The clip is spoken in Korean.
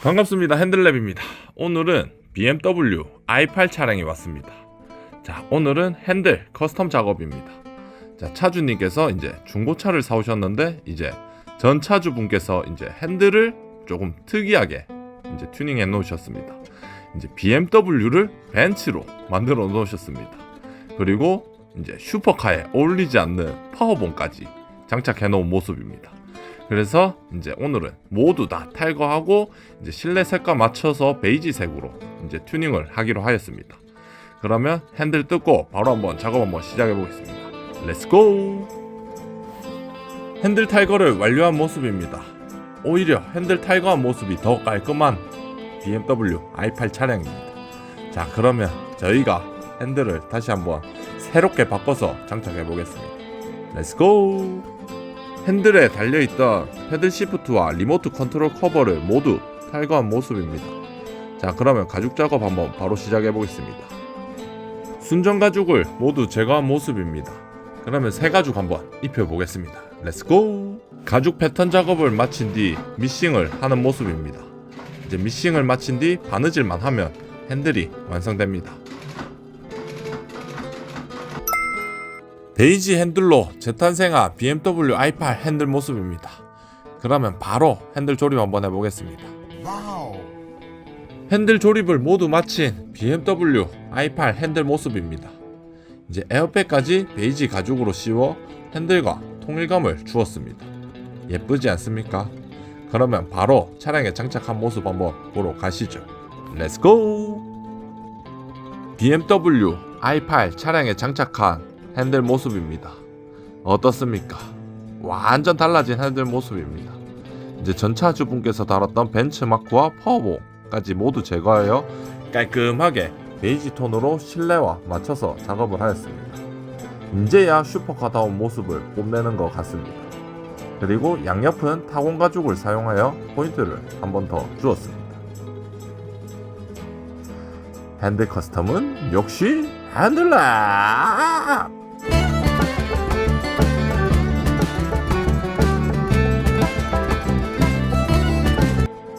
반갑습니다. 핸들랩입니다. 오늘은 BMW i8 차량이 왔습니다. 자, 오늘은 핸들 커스텀 작업입니다. 자, 차주님께서 이제 중고차를 사오셨는데 이제 전 차주분께서 이제 핸들을 조금 특이하게 이제 튜닝해 놓으셨습니다. 이제 BMW를 벤츠로 만들어 놓으셨습니다. 그리고 이제 슈퍼카에 어울리지 않는 파워봉까지 장착해 놓은 모습입니다. 그래서 이제 오늘은 모두 다 탈거하고 이제 실내 색과 맞춰서 베이지색으로 이제 튜닝을 하기로 하였습니다. 그러면 핸들 뜯고 바로 한번 작업 한번 시작해 보겠습니다. 렛츠고! 핸들 탈거를 완료한 모습입니다. 오히려 핸들 탈거한 모습이 더 깔끔한 BMW i8 차량입니다. 자, 그러면 저희가 핸들을 다시 한번 새롭게 바꿔서 장착해 보겠습니다. 렛츠고! 핸들에 달려있던 패들 시프트와 리모트 컨트롤 커버를 모두 탈거한 모습입니다. 자, 그러면 가죽 작업 한번 바로 시작해 보겠습니다. 순정 가죽을 모두 제거한 모습입니다. 그러면 새 가죽 한번 입혀 보겠습니다. 렛츠고! 가죽 패턴 작업을 마친 뒤 미싱을 하는 모습입니다. 이제 미싱을 마친 뒤 바느질만 하면 핸들이 완성됩니다. 베이지 핸들로 재탄생한 BMW i8 핸들 모습입니다. 그러면 바로 핸들 조립 한번 해보겠습니다. 핸들 조립을 모두 마친 BMW i8 핸들 모습입니다. 이제 에어백까지 베이지 가죽으로 씌워 핸들과 통일감을 주었습니다. 예쁘지 않습니까? 그러면 바로 차량에 장착한 모습 한번 보러 가시죠. 렛츠고! BMW i8 차량에 장착한 핸들 모습입니다. 어떻습니까? 완전 달라진 핸들 모습입니다. 이제 전차주 분께서 달았던 벤츠마크와 파워봉까지 모두 제거하여 깔끔하게 베이지 톤으로 실내와 맞춰서 작업을 하였습니다. 이제야 슈퍼카다운 모습을 뽐내는 것 같습니다. 그리고 양옆은 타공 가죽을 사용하여 포인트를 한 번 더 주었습니다. 핸들 커스텀은 역시 핸들랩!